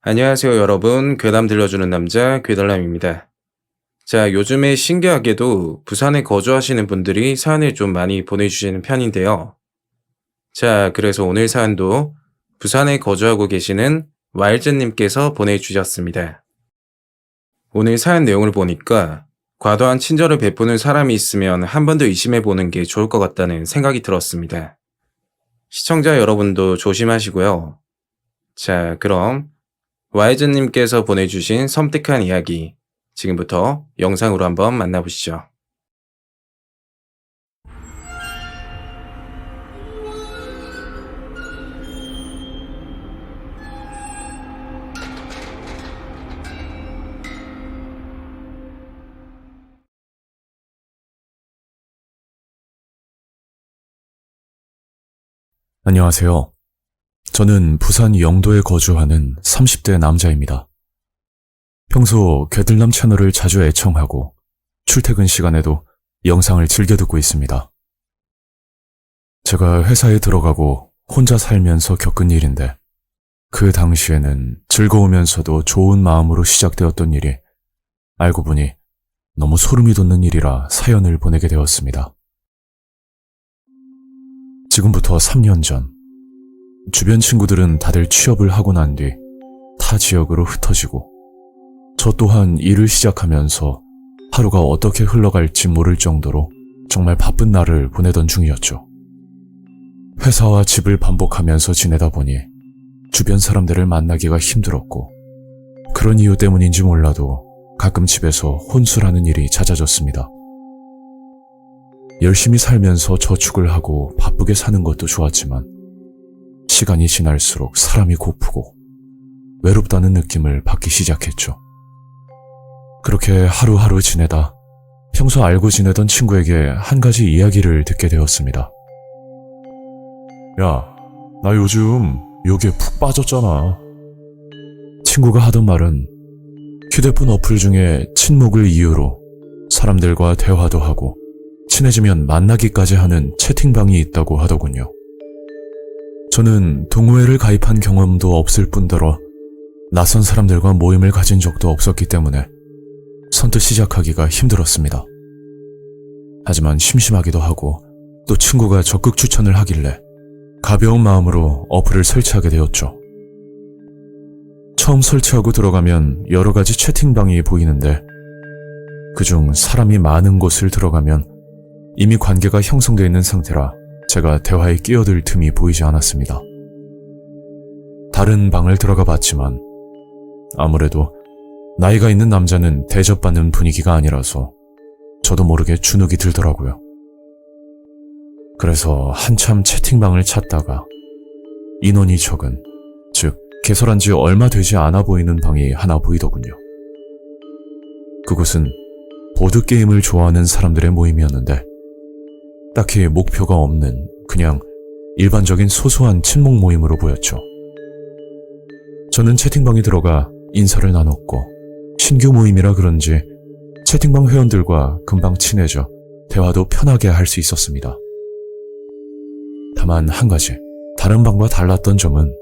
안녕하세요, 여러분. 괴담 들려주는 남자 괴달람입니다. 자, 요즘에 신기하게도 부산에 거주하시는 분들이 사연을 좀 많이 보내주시는 편인데요. 자, 그래서 오늘 사연도 부산에 거주하고 계시는 와일즈님께서 보내주셨습니다. 오늘 사연 내용을 보니까 과도한 친절을 베푸는 사람이 있으면 한 번 더 의심해 보는 게 좋을 것 같다는 생각이 들었습니다. 시청자 여러분도 조심하시고요. 자, 그럼 와이즈님께서 보내주신 섬뜩한 이야기 지금부터 영상으로 한번 만나보시죠. 안녕하세요. 저는 부산 영도에 거주하는 30대 남자입니다. 평소 괴들남 채널을 자주 애청하고 출퇴근 시간에도 영상을 즐겨 듣고 있습니다. 제가 회사에 들어가고 혼자 살면서 겪은 일인데 그 당시에는 즐거우면서도 좋은 마음으로 시작되었던 일이 알고 보니 너무 소름이 돋는 일이라 사연을 보내게 되었습니다. 지금부터 3년 전, 주변 친구들은 다들 취업을 하고 난 뒤 타 지역으로 흩어지고, 저 또한 일을 시작하면서 하루가 어떻게 흘러갈지 모를 정도로 정말 바쁜 날을 보내던 중이었죠. 회사와 집을 반복하면서 지내다 보니 주변 사람들을 만나기가 힘들었고, 그런 이유 때문인지 몰라도 가끔 집에서 혼술하는 일이 잦아졌습니다. 열심히 살면서 저축을 하고 바쁘게 사는 것도 좋았지만 시간이 지날수록 사람이 고프고 외롭다는 느낌을 받기 시작했죠. 그렇게 하루하루 지내다 평소 알고 지내던 친구에게 한 가지 이야기를 듣게 되었습니다. 야, 나 요즘 여기에 푹 빠졌잖아. 친구가 하던 말은 휴대폰 어플 중에 친목을 이유로 사람들과 대화도 하고 친해지면 만나기까지 하는 채팅방이 있다고 하더군요. 저는 동호회를 가입한 경험도 없을 뿐더러 낯선 사람들과 모임을 가진 적도 없었기 때문에 선뜻 시작하기가 힘들었습니다. 하지만 심심하기도 하고 또 친구가 적극 추천을 하길래 가벼운 마음으로 어플을 설치하게 되었죠. 처음 설치하고 들어가면 여러 가지 채팅방이 보이는데 그중 사람이 많은 곳을 들어가면 이미 관계가 형성되어 있는 상태라 제가 대화에 끼어들 틈이 보이지 않았습니다. 다른 방을 들어가 봤지만 아무래도 나이가 있는 남자는 대접받는 분위기가 아니라서 저도 모르게 주눅이 들더라고요. 그래서 한참 채팅방을 찾다가 인원이 적은, 즉, 개설한 지 얼마 되지 않아 보이는 방이 하나 보이더군요. 그곳은 보드게임을 좋아하는 사람들의 모임이었는데, 딱히 목표가 없는 그냥 일반적인 소소한 친목 모임으로 보였죠. 저는 채팅방에 들어가 인사를 나눴고 신규 모임이라 그런지 채팅방 회원들과 금방 친해져 대화도 편하게 할 수 있었습니다. 다만 한 가지 다른 방과 달랐던 점은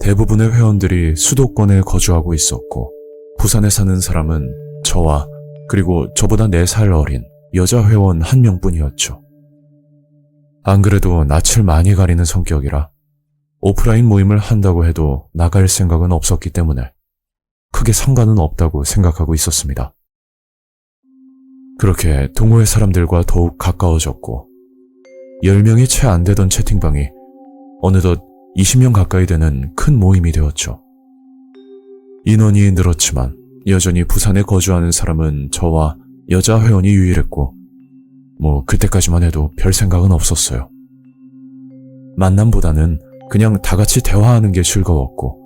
대부분의 회원들이 수도권에 거주하고 있었고 부산에 사는 사람은 저와 그리고 저보다 4살 어린 여자 회원 한 명뿐이었죠. 안 그래도 낯을 많이 가리는 성격이라 오프라인 모임을 한다고 해도 나갈 생각은 없었기 때문에 크게 상관은 없다고 생각하고 있었습니다. 그렇게 동호회 사람들과 더욱 가까워졌고 10명이 채 안 되던 채팅방이 어느덧 20명 가까이 되는 큰 모임이 되었죠. 인원이 늘었지만 여전히 부산에 거주하는 사람은 저와 여자 회원이 유일했고 뭐 그때까지만 해도 별 생각은 없었어요. 만남보다는 그냥 다 같이 대화하는 게 즐거웠고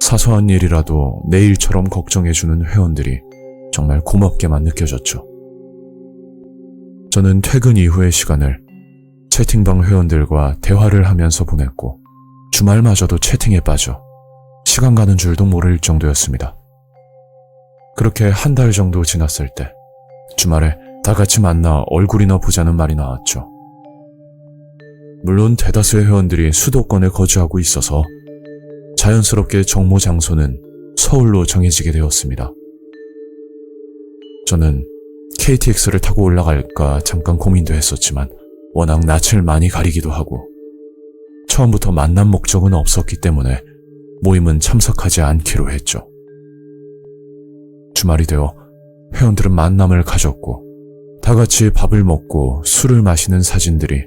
사소한 일이라도 내 일처럼 걱정해주는 회원들이 정말 고맙게만 느껴졌죠. 저는 퇴근 이후의 시간을 채팅방 회원들과 대화를 하면서 보냈고 주말마저도 채팅에 빠져 시간 가는 줄도 모를 정도였습니다. 그렇게 한 달 정도 지났을 때 주말에 다 같이 만나 얼굴이나 보자는 말이 나왔죠. 물론 대다수의 회원들이 수도권에 거주하고 있어서 자연스럽게 정모 장소는 서울로 정해지게 되었습니다. 저는 KTX를 타고 올라갈까 잠깐 고민도 했었지만 워낙 낯을 많이 가리기도 하고 처음부터 만남 목적은 없었기 때문에 모임은 참석하지 않기로 했죠. 주말이 되어 회원들은 만남을 가졌고 다 같이 밥을 먹고 술을 마시는 사진들이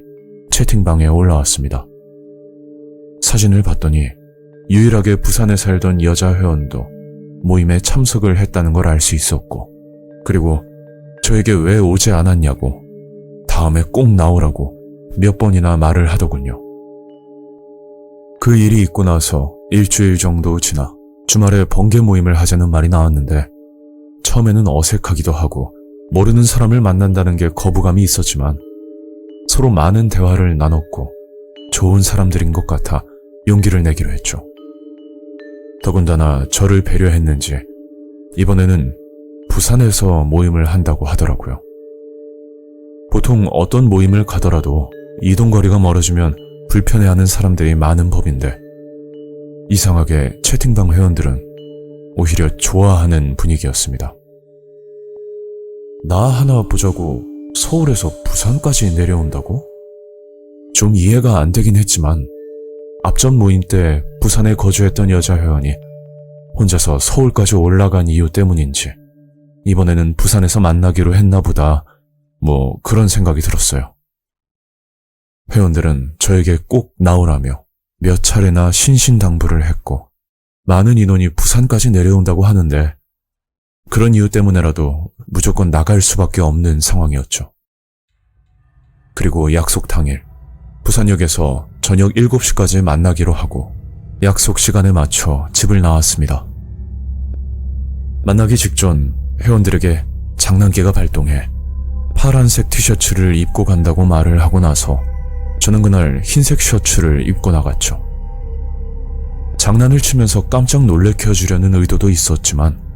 채팅방에 올라왔습니다. 사진을 봤더니 유일하게 부산에 살던 여자 회원도 모임에 참석을 했다는 걸 알 수 있었고 그리고 저에게 왜 오지 않았냐고 다음에 꼭 나오라고 몇 번이나 말을 하더군요. 그 일이 있고 나서 일주일 정도 지나 주말에 번개 모임을 하자는 말이 나왔는데 처음에는 어색하기도 하고 모르는 사람을 만난다는 게 거부감이 있었지만 서로 많은 대화를 나눴고 좋은 사람들인 것 같아 용기를 내기로 했죠. 더군다나 저를 배려했는지 이번에는 부산에서 모임을 한다고 하더라고요. 보통 어떤 모임을 가더라도 이동거리가 멀어지면 불편해하는 사람들이 많은 법인데 이상하게 채팅방 회원들은 오히려 좋아하는 분위기였습니다. 나 하나 보자고 서울에서 부산까지 내려온다고? 좀 이해가 안 되긴 했지만 앞전 모임 때 부산에 거주했던 여자 회원이 혼자서 서울까지 올라간 이유 때문인지 이번에는 부산에서 만나기로 했나 보다 뭐 그런 생각이 들었어요. 회원들은 저에게 꼭 나오라며 몇 차례나 신신당부를 했고 많은 인원이 부산까지 내려온다고 하는데 그런 이유 때문에라도 무조건 나갈 수밖에 없는 상황이었죠. 그리고 약속 당일 부산역에서 저녁 7시까지 만나기로 하고 약속 시간에 맞춰 집을 나왔습니다. 만나기 직전 회원들에게 장난기가 발동해 파란색 티셔츠를 입고 간다고 말을 하고 나서 저는 그날 흰색 셔츠를 입고 나갔죠. 장난을 치면서 깜짝 놀래켜 주려는 의도도 있었지만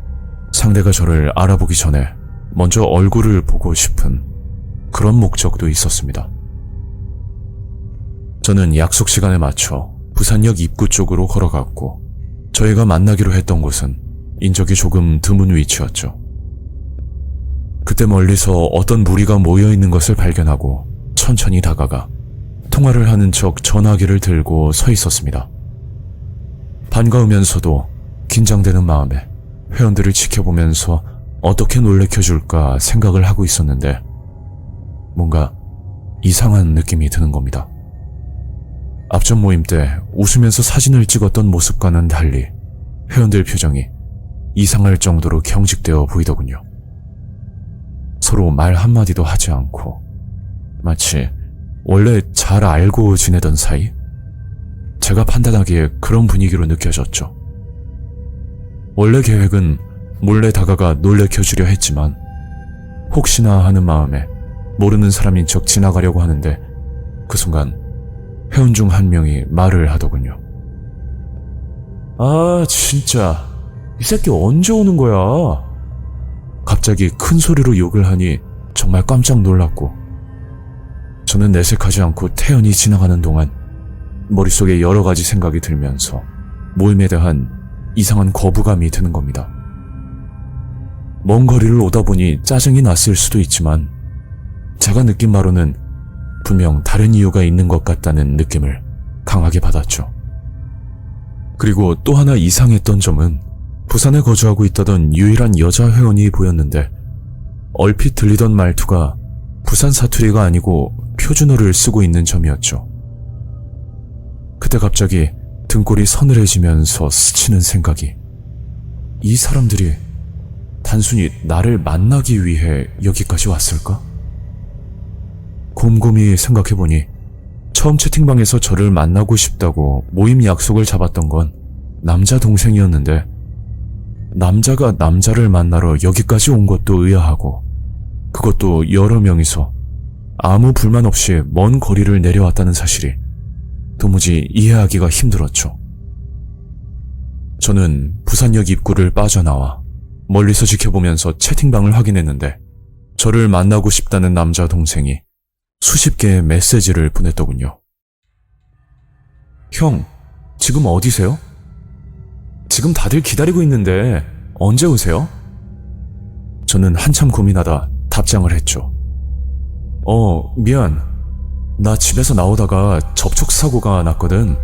상대가 저를 알아보기 전에 먼저 얼굴을 보고 싶은 그런 목적도 있었습니다. 저는 약속 시간에 맞춰 부산역 입구 쪽으로 걸어갔고 저희가 만나기로 했던 곳은 인적이 조금 드문 위치였죠. 그때 멀리서 어떤 무리가 모여 있는 것을 발견하고 천천히 다가가 통화를 하는 척 전화기를 들고 서 있었습니다. 반가우면서도 긴장되는 마음에 회원들을 지켜보면서 어떻게 놀래켜줄까 생각을 하고 있었는데 뭔가 이상한 느낌이 드는 겁니다. 앞전 모임 때 웃으면서 사진을 찍었던 모습과는 달리 회원들 표정이 이상할 정도로 경직되어 보이더군요. 서로 말 한마디도 하지 않고 마치 원래 잘 알고 지내던 사이? 제가 판단하기에 그런 분위기로 느껴졌죠. 원래 계획은 몰래 다가가 놀래켜주려 했지만 혹시나 하는 마음에 모르는 사람인 척 지나가려고 하는데 그 순간 회원 중 한 명이 말을 하더군요. 아, 진짜. 이 새끼 언제 오는 거야? 갑자기 큰 소리로 욕을 하니 정말 깜짝 놀랐고 저는 내색하지 않고 태연히 지나가는 동안 머릿속에 여러 가지 생각이 들면서 모임에 대한 이상한 거부감이 드는 겁니다. 먼 거리를 오다 보니 짜증이 났을 수도 있지만 제가 느낀 바로는 분명 다른 이유가 있는 것 같다는 느낌을 강하게 받았죠. 그리고 또 하나 이상했던 점은 부산에 거주하고 있다던 유일한 여자 회원이 보였는데 얼핏 들리던 말투가 부산 사투리가 아니고 표준어를 쓰고 있는 점이었죠. 그때 갑자기 등골이 서늘해지면서 스치는 생각이 이 사람들이 단순히 나를 만나기 위해 여기까지 왔을까? 곰곰이 생각해보니 처음 채팅방에서 저를 만나고 싶다고 모임 약속을 잡았던 건 남자 동생이었는데 남자가 남자를 만나러 여기까지 온 것도 의아하고 그것도 여러 명이서 아무 불만 없이 먼 거리를 내려왔다는 사실이 도무지 이해하기가 힘들었죠. 저는 부산역 입구를 빠져나와 멀리서 지켜보면서 채팅방을 확인했는데 저를 만나고 싶다는 남자 동생이 수십 개의 메시지를 보냈더군요. 형, 지금 어디세요? 지금 다들 기다리고 있는데 언제 오세요? 저는 한참 고민하다 답장을 했죠. 어, 미안. 나 집에서 나오다가 접촉사고가 났거든.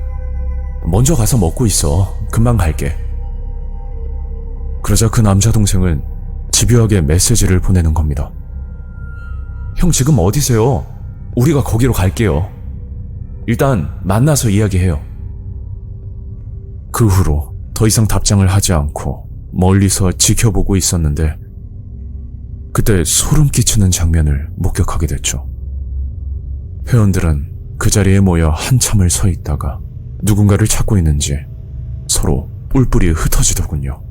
먼저 가서 먹고 있어. 금방 갈게. 그러자 그 남자 동생은 집요하게 메시지를 보내는 겁니다. 형 지금 어디세요? 우리가 거기로 갈게요. 일단 만나서 이야기해요. 그 후로 더 이상 답장을 하지 않고 멀리서 지켜보고 있었는데 그때 소름 끼치는 장면을 목격하게 됐죠. 회원들은 그 자리에 모여 한참을 서 있다가 누군가를 찾고 있는지 서로 뿔뿔이 흩어지더군요.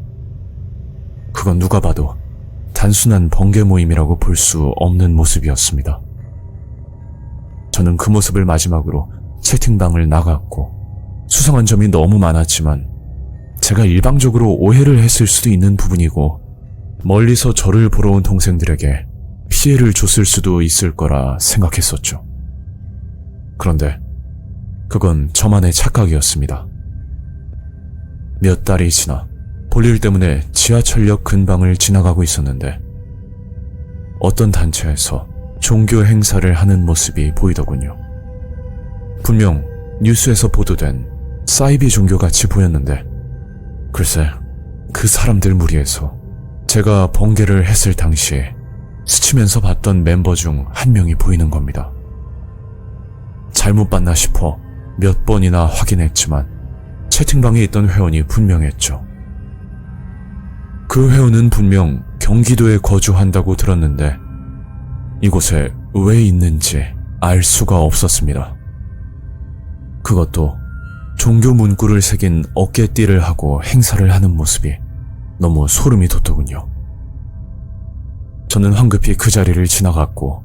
그건 누가 봐도 단순한 번개 모임이라고 볼 수 없는 모습이었습니다. 저는 그 모습을 마지막으로 채팅방을 나갔고 수상한 점이 너무 많았지만 제가 일방적으로 오해를 했을 수도 있는 부분이고 멀리서 저를 보러 온 동생들에게 피해를 줬을 수도 있을 거라 생각했었죠. 그런데 그건 저만의 착각이었습니다. 몇 달이 지나 볼일 때문에 지하철역 근방을 지나가고 있었는데 어떤 단체에서 종교 행사를 하는 모습이 보이더군요. 분명 뉴스에서 보도된 사이비 종교 같이 보였는데 글쎄 그 사람들 무리에서 제가 번개를 했을 당시에 스치면서 봤던 멤버 중 한 명이 보이는 겁니다. 잘못 봤나 싶어 몇 번이나 확인했지만 채팅방에 있던 회원이 분명했죠. 그 회원은 분명 경기도에 거주한다고 들었는데 이곳에 왜 있는지 알 수가 없었습니다. 그것도 종교 문구를 새긴 어깨띠를 하고 행사를 하는 모습이 너무 소름이 돋더군요. 저는 황급히 그 자리를 지나갔고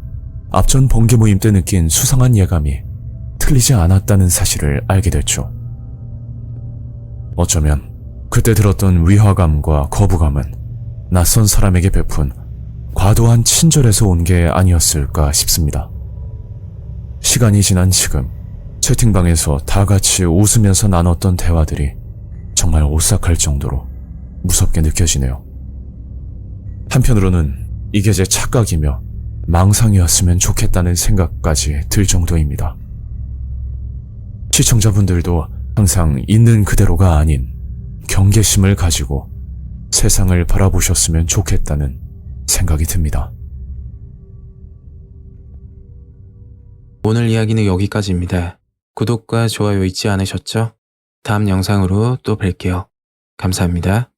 앞전 번개 모임 때 느낀 수상한 예감이 틀리지 않았다는 사실을 알게 됐죠. 어쩌면 그때 들었던 위화감과 거부감은 낯선 사람에게 베푼 과도한 친절에서 온 게 아니었을까 싶습니다. 시간이 지난 지금 채팅방에서 다 같이 웃으면서 나눴던 대화들이 정말 오싹할 정도로 무섭게 느껴지네요. 한편으로는 이게 제 착각이며 망상이었으면 좋겠다는 생각까지 들 정도입니다. 시청자분들도 항상 있는 그대로가 아닌 경계심을 가지고 세상을 바라보셨으면 좋겠다는 생각이 듭니다. 오늘 이야기는 여기까지입니다. 구독과 좋아요 잊지 않으셨죠? 다음 영상으로 또 뵐게요. 감사합니다.